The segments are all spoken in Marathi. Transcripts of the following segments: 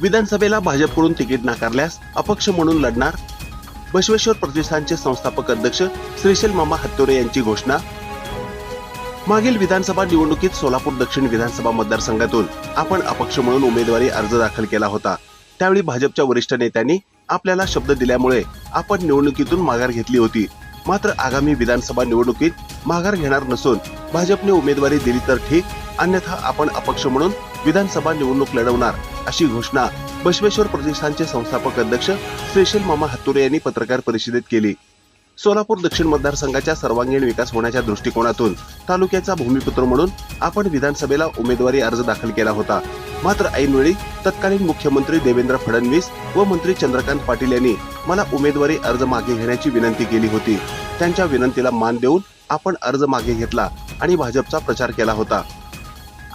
विधानसभेला भाजपकडून तिकीट नाकारल्यास अपक्ष म्हणून लढणार बसवेश्वर प्रतिष्ठानचे संस्थापक अध्यक्ष श्रीशैल मामा हत्तोरे यांची घोषणा. मागील विधानसभा निवडणुकीत सोलापूर दक्षिण विधानसभा मतदारसंघातून आपण अपक्ष म्हणून उमेदवारी अर्ज दाखल केला होता. त्यावेळी भाजपच्या वरिष्ठ नेत्यांनी आपल्याला शब्द दिल्यामुळे आपण निवडणुकीतून माघार घेतली होती. मात्र आगामी विधानसभा निवडणुकीत माघार घेणार नसून भाजपने उमेदवारी दिली तर ठीक अन्यथा आपण अपक्ष म्हणून विधानसभा निवडणूक लढवणार. अशी घोषणा बसवेश्वर प्रतिष्ठानचे संस्थापक अध्यक्ष श्रीशैल मामा हत्तुरे यांनी पत्रकार परिषदेत केली. सोलापूर दक्षिण मतदारसंघाच्या सर्वांगीण विकास होण्याच्या दृष्टिकोनातून तालुक्याचा भूमिपुत्र म्हणून आपण विधानसभेला उमेदवारी अर्ज दाखल केला होता. मात्र ऐनवेळी तत्कालीन मुख्यमंत्री देवेंद्र फडणवीस व मंत्री चंद्रकांत पाटील यांनी मला उमेदवारी अर्ज मागे घेण्याची विनंती केली होती. त्यांच्या विनंतीला मान देऊन आपण अर्ज मागे घेतला आणि भाजपचा प्रचार केला होता.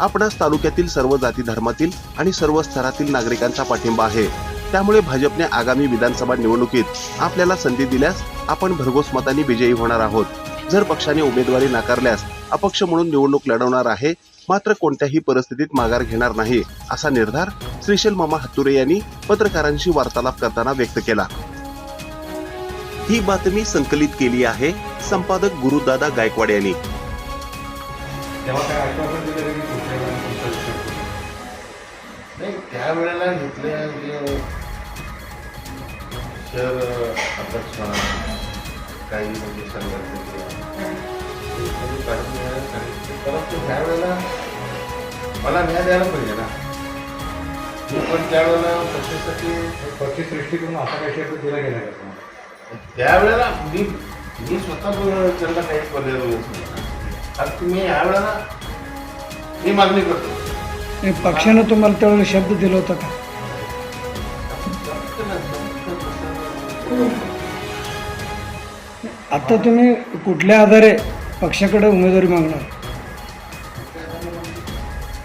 आपणास तालुक्यातील सर्व जाती धर्मातील आणि सर्व स्तरातील नागरिकांचा पाठिंबा आहे. त्यामुळे भाजपने आगामी विधानसभा निवडणुकीत आपल्याला संधी दिल्यास आपण भरघोस मतांनी विजयी होणार आहोत. जर पक्षाने उमेदवारी नाकारल्यास अपक्ष म्हणून निवडणूक लढवणार आहे मात्र कोणत्याही परिस्थितीत माघार घेणार नाही असा निर्धार श्रीशैल मामा हत्तुरे यांनी पत्रकारांशी वार्तालाप करताना व्यक्त केला. ही बातमी संकलित केली आहे संपादक गुरुदादा गायकवाड यांनी. नाही त्यावेळेला घेतले जे शहर अध्यक्ष म्हणा काही म्हणजे संघटनेचे. ते सगळे काढून घ्यायला सांगितले परंतु त्यावेळेला मला न्याय द्यायला पाहिजे ना. मी पण त्यावेळेला पक्षासाठी पक्षी सृष्टीकडून असा काही शब्द दिला गेला का? त्यावेळेला मी मी स्वतः त्यांना काही पर्याय देत नाही. कारण की मी यावेळेला मी मागणी करतो. आणि पक्षानं तुम्हाला त्यावेळेला शब्द दिला होता का? आता तुम्ही कुठल्या आधारे पक्षाकडे उमेदवारी मागणार?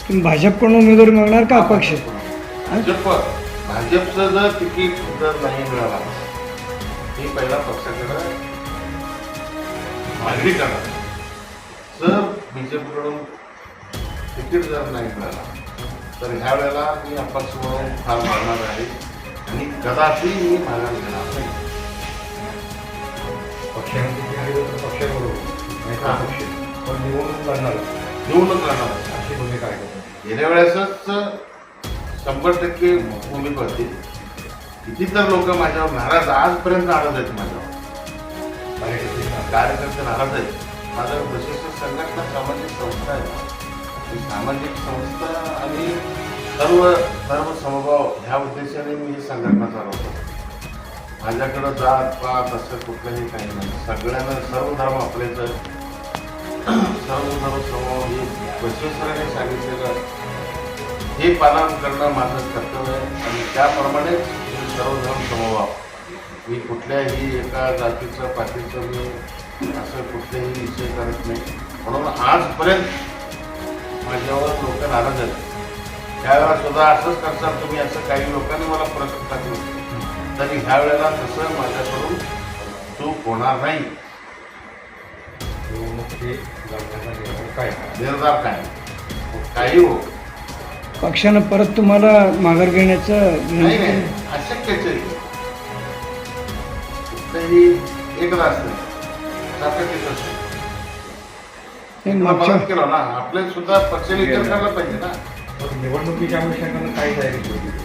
तुम्ही भाजपकडून उमेदवारी मागणार का अपक्ष? भाजप भाजपचं जर तिकीट जर नाही मिळाला मी पहिला पक्षाकडे मागणी करणार. जर बीजेपीकडून तिकीट जर नाही मिळाला तर ह्या वेळेला मी अपक्ष म्हणून फार मारणार आहे आणि कदापि मी माघार घेणार नाही तर पक्षाबरोबर पण निवडणूक लढणार. निवडणूक लढणार. अशी भूमिका आहे? गेल्या वेळेसच शंभर टक्के भूमिका होती किती तर लोक माझ्यावर नाराज आजपर्यंत नाराज आहेत माझ्यावर. कार्यकर्ते कार्यकर्ते नाराज आहेत. माझं विशिष्ट संघटना सामाजिक संस्था आहे ही सामाजिक संस्था आणि सर्व सर्व समभाव ह्या उद्देशाने मी ही संघटना चालवतो. माझ्याकडं जात पात असं कुठलंही काही नाही. सगळ्यांना सर्व धर्म आपल्याचं सर्व धर्म समभाव हे बसवेश्वराने सांगितलेलं हे पालन करणं माझं कर्तव्य आहे आणि त्याप्रमाणेच सर्वधर्म सर्व धर्म समभाव. मी कुठल्याही एका जातीचं पाठीचं मी असं कुठलेही विषय करत नाही. म्हणून आजपर्यंत माझ्यावर लोक नाराज आहेत. त्यावेळेला सुद्धा असंच करतात तुम्ही असं काही लोकांनी मला प्रश्न टाकले तरी ह्या वेळेला तसं माझ्याकडून चूक होणार नाही. काय? निर्धार काय? काही हो. पक्षानं परत तुम्हाला माघार घेण्याचं नाही नाही. अशक्यच आहे. कुठलंही एकदा असतं सातत्यात असतं. हे मागच्या केलं ना सुद्धा पक्ष विचार करायला पाहिजे ना. तर निवडणुकीच्या अनुषंगानं काय तयारी केली होती?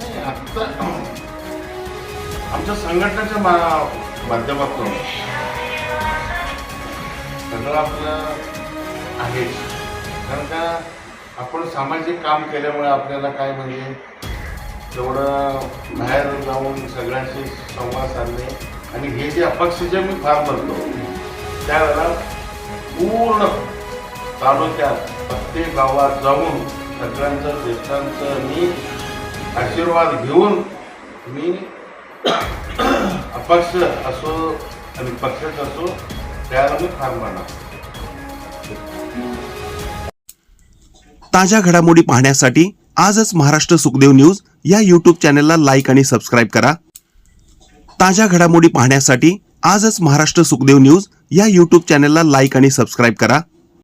नाही आत्ता आमच्या संघटनेच्या मा- माध्यमातून सगळं आपलं आहेच. कारण का आपण सामाजिक काम केल्यामुळे आपल्याला काय म्हणजे तेवढं बाहेर जाऊन सगळ्यांशी संवाद साधणे आणि हे जे अपक्ष जे मी फार भरतो त्यावेळेला पूर्ण तालुक्यात प्रत्येक गावात जाऊन सगळ्यांचं ज्येष्ठांचं मी आशीर्वाद घेऊन मी अपक्ष असो आणि पक्षच असो त्याला मी फार मानणार ताज्या घडामोडी पाहण्यासाठी आजच महाराष्ट्र सुखदेव न्यूज या यूट्यूब चॅनलला लाईक आणि सबस्क्राईब करा. ताज्या घडामोडी पाहण्यासाठी आजच महाराष्ट्र सुखदेव न्यूज या यूट्यूब चॅनलला लाईक आणि सबस्क्राईब करा.